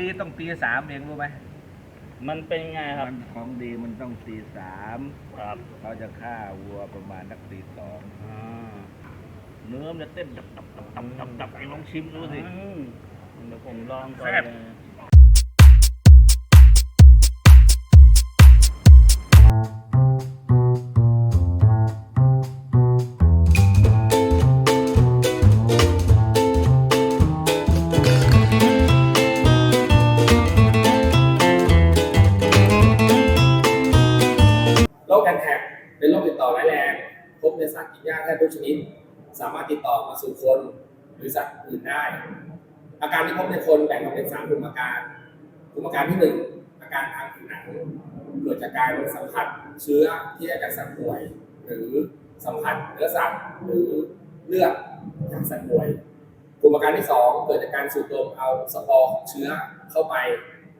ดีต้องตีสามเองรู้ไหมมันเป็นไงครับ มันของดีมันต้องตีสามครับเขาจะฆ่าวัวประมาณนักตีสองอ่าเนื้อมันจะเต้นดับดับดับดับดับดับเองลองชิมดูสิอืมเดี๋ยวผมลองก่อนแซ่บเลย ในสัตว์กินหญ้าแทบทุกชนิด สามารถติดต่อมาสู่คนหรือสัตว์อื่นได้ อาการที่พบในคนแบ่งออกเป็นสามกลุ่มอาการกลุ่มอาการที่หนึ่งอาการทางผิวหนังเกิดจากการสัมผัสเชื้อที่ได้จากสัตว์ป่วย หรือสัมผัสเนื้อสัตว์หรือเลือดจากสัตว์ป่วย กลุ่มอาการที่สองเกิดจากการสูดดมเอาสปอร์ของเชื้อเข้าไป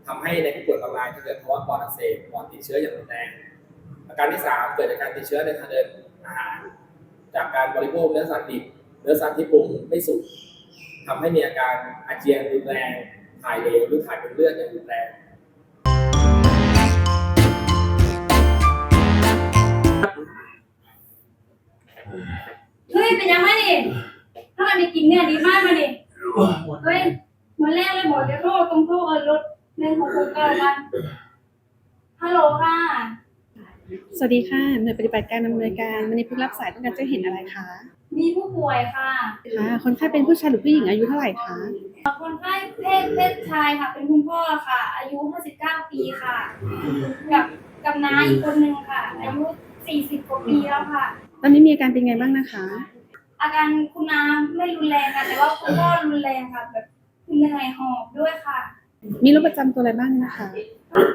ทำให้ในผู้ป่วยบางรายจะเกิดภาวะปอดอักเสบปอดติดเชื้ออย่างรุนแรงอาการที่สามเกิดจากการติดเชื้อในทางเดิน อาหาร จากการบริโภคเนื้อสัตว์ดิบเนื้อสัตว์ที่ปรุงไม่สุกทำให้มีอาการอาเจียนรุนแรงถ่ายเหลวหรือถ่ายเป็นเลือดอย่างรุนแรงเฮ้ยเป็นยังไงนี่ถ้ามันได้กินเนี่ยดีมากมาดิเฮ้ยมาแรกเลยบอกจะโทษตรงโทษเออรถหนึ่งหกหกเก้ากันฮัลโหลค่ะ สวัสดีค่ะหน่วยปฏิบัติการดำเนินการวันนี้ผู้รับสายต้องการจะเห็นอะไรคะ มีผู้ป่วยค่ะค่ะ คนไข้เป็นผู้ชายหรือผู้หญิงอายุเท่าไหร่คะ คนไข้เพศเพศชายค่ะ เป็นคุณพ่อค่ะ อายุ 59 ปีค่ะ กับกับน้าอีกคนนึงค่ะ อายุ 40 กว่าปีแล้วค่ะ ตอนนี้มีอาการเป็นไงบ้างนะคะ อาการคุณน้าไม่รุนแรงค่ะ แต่ว่าคุณพ่อรุนแรงค่ะ แบบเหนื่อยหอบด้วยค่ะ มีโรคประจำตัวอะไรบ้างนะคะ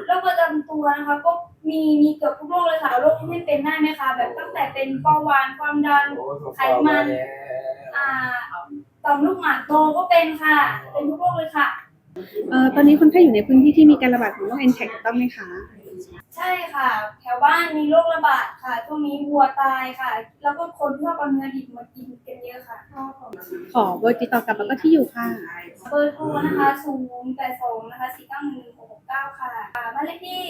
โรคประจำตัวนะคะ ก็มีมีเกือบทุกโรคเลยค่ะโรคที่ไม่เป็นได้ไหมคะแบบตั้งแต่เป็นเบาหวานความดัน ไขมัน อ่าต่อมลูกหมากโตก็เป็นค่ะ เป็นทุกโรคเลยค่ะ เอ่อตอนนี้คนไข้อยู่ในพื้นที่ที่มีการระบาดของโรคแอนแทกถูกต้องไหมคะ ใช่ค่ะ แถวบ้านมีโรคระบาดค่ะช่วงนี้วัวตายค่ะ แล้วก็คนที่ชอบเอาเนื้อดิบมากินกันเยอะค่ะ ขอเบอร์ติดต่อกลับแล้วก็ที่อยู่ค่ะ เบอร์โทรนะคะศูนย์แปดสองนะคะสี่เก้าหนึ่งหกหกเก้าค่ะอ่าบ้านเลขที่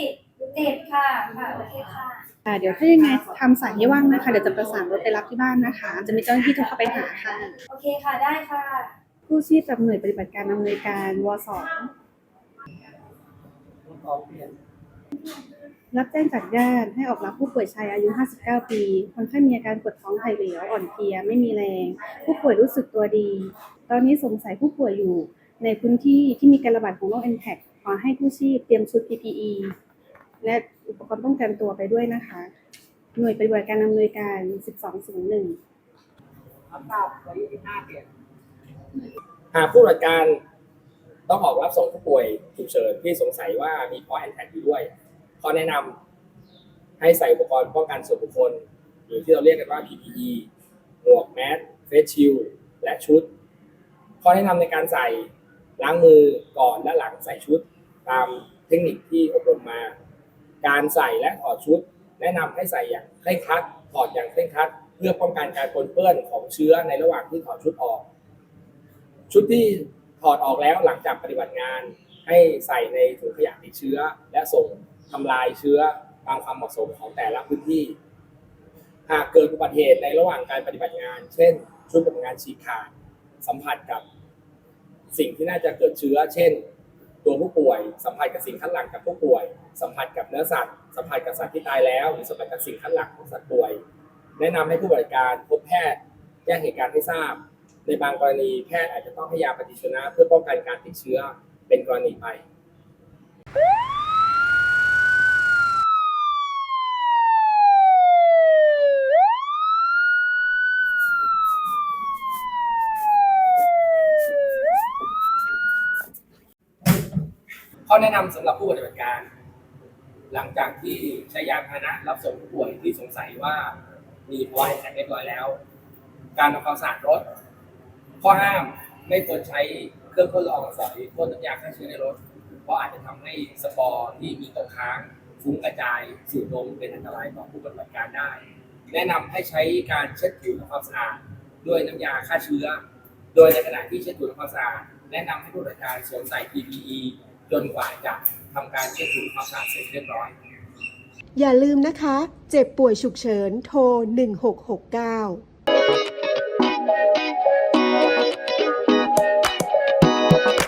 เจ็ดค่ะค่ะโอเคค่ะค่ะเดี๋ยวถ้ายังไงทำสายให้ว่างนะคะเดี๋ยวจะประสานรถไปรับที่บ้านนะคะ จะมีเจ้าหน้าที่โทรเข้าไปหาค่ะ โอเคค่ะได้ค่ะ ผู้ชีพจากหน่วยปฏิบัติการดำเนินการวสอง รับแจ้งจากญาติให้ออกรับผู้ป่วยชายอายุ 59 ปี คนไข้มีอาการปวดท้องถ่ายเหลวอ่อนเพลียไม่มีแรง ผู้ป่วยรู้สึกตัวดี ตอนนี้สงสัยผู้ป่วยอยู่ ในพื้นที่ที่มีการระบาดของโรค n t a c ขอให้ผู้ชีพเตรียมชุด PPE และอุปกรณ์ป้องกันตัวไปด้วยนะคะ หน่วยปฏิบัติการดำนินการ 1201หากผู้บริการต้องออกรับส่งผู้ป่วยฉุกเฉินที่สงสัยว่ามีพอแอนแทกอยู่ด้วย ข้อแนะนำให้ใส่อุปกรณ์ป้องกันส่วนบุคคล หรือที่เราเรียกกันว่า PPE หมวกแมสเฟสชิลและชุด ข้อแนะนำในการใส่ล้างมือก่อนและหลังใส่ชุด ตามเทคนิคที่อบรมมา การใส่และถอดชุด แนะนำให้ใส่อย่างเคร่งครัดถอดอย่างเคร่งครัด เพื่อป้องกันการปนเปื้อนของเชื้อในระหว่างที่ถอดชุดออก ชุดที่ถอดออกแล้วหลังจากปฏิบัติงาน ให้ใส่ในถุงขยะติดเชื้อ และส่ง ทำลายเชื้อตามความเหมาะสมของแต่ละพื้นที่ หากเกิดอุบัติเหตุในระหว่างการปฏิบัติงาน เช่น ชุดปฏิบัติงานฉีกขาดสัมผัสกับ สิ่งที่น่าจะเกิดเชื้อ เช่น ตัวผู้ป่วย สัมผัสกับสิ่งข้างหลังกับผู้ป่วย สัมผัสกับเนื้อสัตว์สัมผัสกับสัตว์ที่ตายแล้วหรือสัมผัสกับสิ่งข้างหลังของสัตว์ป่วย แนะนำให้ผู้บริการพบแพทย์แจ้งเหตุการณ์ให้ทราบ ในบางกรณีแพทย์อาจจะต้องให้ยาปฏิชีวนะเพื่อป้องกันการติดเชื้อเป็นกรณีไป ข้อแนะนำสำหรับผู้ปฏิบัติการ หลังจากที่ใช้ยานพาหนะรับส่งผู้ป่วยที่สงสัยว่ามีภาวะแอนแทกเรียบร้อยแล้ว การทำความสะอาดรถ ข้อห้ามไม่ควรใช้เครื่องพ่นละอองฝอยพ่นน้ำยาฆ่าเชื้อในรถ เพราะอาจจะทำให้สปอร์ที่มีตกค้างฟุ้งกระจายสู่ลมเป็นอันตรายต่อผู้ปฏิบัติการได้ แนะนำให้ใช้การเช็ดถูทำความสะอาดด้วยน้ำยาฆ่าเชื้อ โดยในขณะที่เช็ดถูทำความสะอาดแนะนำให้ผู้ปฏิบัติการสวมใส่ PPE จนกว่าจะทำการเช็ดถูความสะอาดเสร็จเรียบร้อย อย่าลืมนะคะ เจ็บป่วยฉุกเฉินโทร 1669